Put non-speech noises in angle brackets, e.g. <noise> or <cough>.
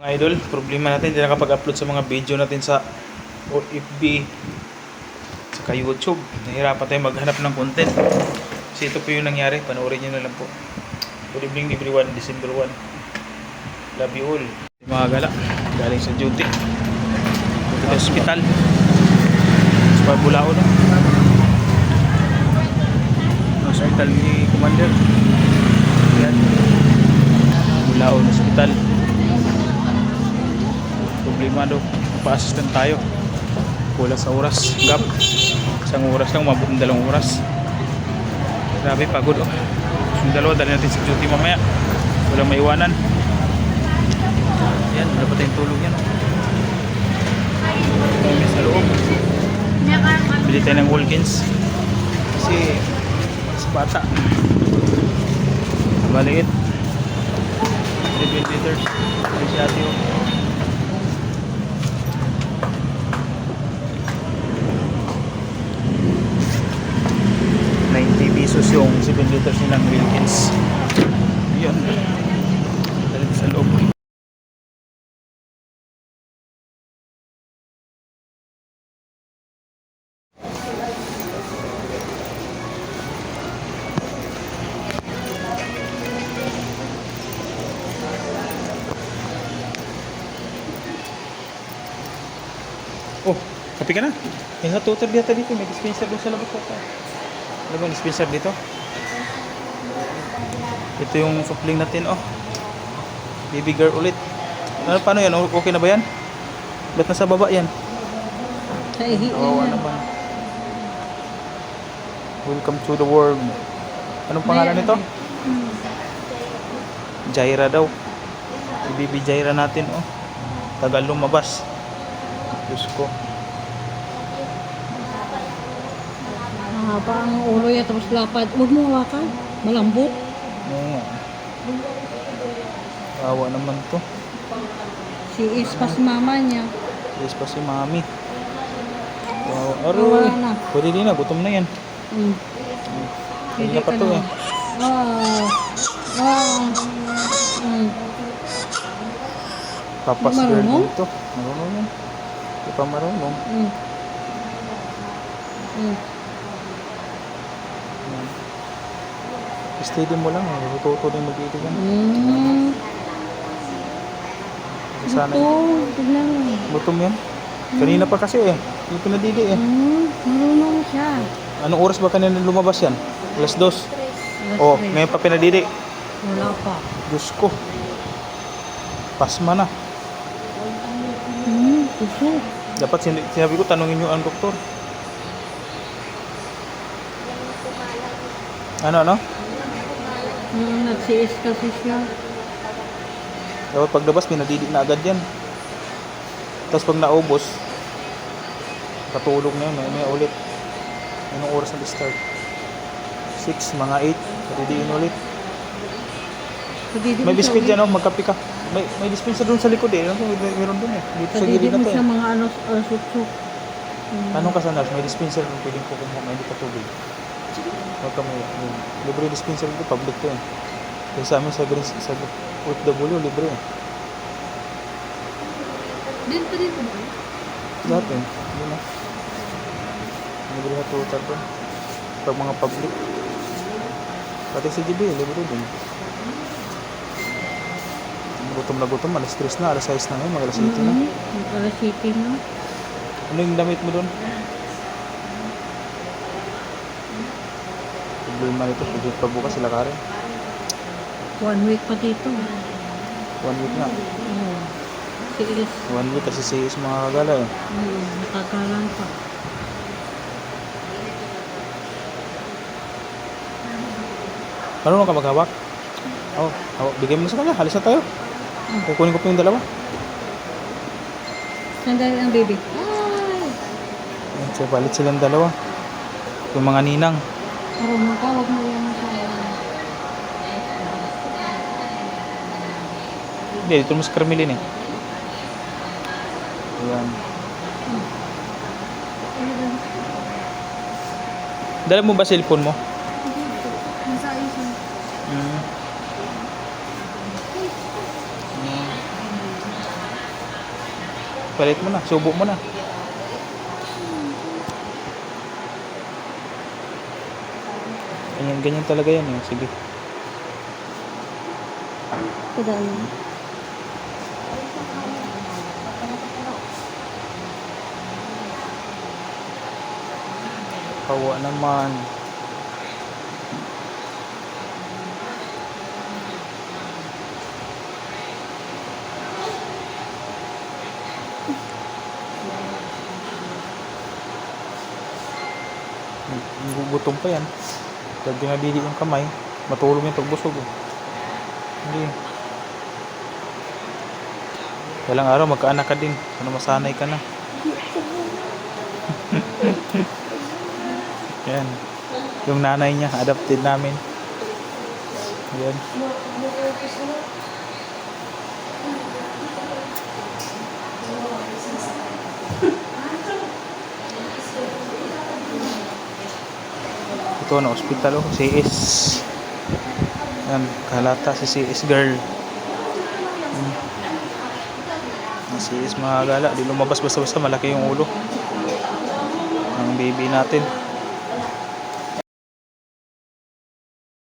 Mga idol, problema natin, hindi nakapag-upload sa mga video natin sa FB saka YouTube. Nahirapan tayo maghanap ng content. Kasi ito po yung nangyari, panoorin nyo na lang po. Good evening everyone, December 1. Love you all. Mga gala, galing sa duty. Sa hospital. Sa Pabulao no? Hospital ni Commander. Yan. Bulao Hospital problemado pa-assistant tayo. Kulang sa oras. Gap. Isang oras lang mabot ng dalawang oras. Grabe pagod oh. Yung dalawa dali natin sa duty mamaya. Walang maiwanan. Yan wala pa tayong tulog yan. Kami sa loob. Bili tayo ng Walkins kasi mas bata. Maliit. 7 liters ay si ate Oh, kape ka na. May hot water dito dito. May dispenser doon sa labas ko. Ano ba yung dispenser dito? Ito yung drink natin, oh. Baby girl ulit. Ano, paano yan? Okay na ba yan? Ba't nasa baba yan? Sa ihi Kawawa naman. Welcome to the world. Anong pangalan nito? Jaira daw. Si Baby Jaira natin, oh. Tagal lumabas. Diyos ko. Mahaba ang ulo yan, tapos lapad. Huwag mo hawakan. Malambot. Oo nga. Kawawa naman to. Si is pa si mama niya. Yes pa si mami. Wow. Wala Aroy. na. Pwede din na. Gutom na yan. Mm. Na pa to eh. Wow. Wow. Mm. Papas girl dito. Marunong yan. Hindi pa marunong. Mm. Mm. Steady mo lang. eh. Tuto din mag-iigan. Mm. Sana Ito, tignan mo. Gutom yan. Kanina pa kasi eh. Hindi pinadidi eh. Mm. Marunong siya. Anong oras ba kanina lumabas yan? Alas dos. Alas Oh, tres. ngayon pa pinadidi. Wala pa. Diyos ko. Pasma na. Mm. Puso. Dapat sin- sinabi ko, tanungin nyo ang doktor. Ano, ano? Mm, nagsiis kasi siya. Dapat paglabas, pinadidi na agad yan. Tapos pag naubos, katulog na yun, may, may ulit. Anong oras na-start? 6, mga 8, padidiin ulit. Pwede din May biscuit dyan, oh, magkape ka. May, may dispenser doon sa likod eh. May, meron doon eh. Dito sa gilid na mo to siya eh. mga ano, uh, suksok. Mm. Tanong ka sa nurse, may dispenser doon pwedeng kukuha, may hindi ka tubig. Huwag ka may, may libre dispenser dito, public to eh. Kaya sa amin sa Green, sa OFW, libre eh. Din pa din ba? Lahat eh, hindi na. Libre na total doon. Pag mga public. Pati sa GB, libre din. Gutom na gutom, alas 3 na, alas 6 na ngayon, mag alas 8 na. Mm-hmm. Alas city na. Ano yung damit mo doon? Problema nito, pwede pa bukas sila ka rin. One week pa dito. One week na. Oo. Si Is. One week kasi si is mga kagala eh. Mm, nakagalan pa. Marunong ka maghawak? Oo, oh, hawak. Bigay mo sa kanya, halis na tayo. Kukunin ko pa yung dalawa. Sandali ang baby. Ay! Ayan, So, balit silang dalawa. Yung mga ninang. Marunong ka, huwag mo sa... Hindi, dito mo sa Carmelin eh. Ayan. Dala mo ba cellphone mo? Iso. Mm. palit mo na. Subo mo na. Ganyan, ganyan talaga yan eh. Sige. Kadaan. Kawa naman. Gugutom pa yan. Pag binabili yung kamay, matulog yung pagbusog. eh. Hindi. Walang araw, magkaanak ka din. Ano masanay ka na. <laughs> Yan. Yung nanay niya, adopted namin. Yan. Ito na hospital oh, CS. Yan, kalata si CS girl. Hmm. Ang CS mga gala, di lumabas basta-basta malaki yung ulo. Ang baby natin.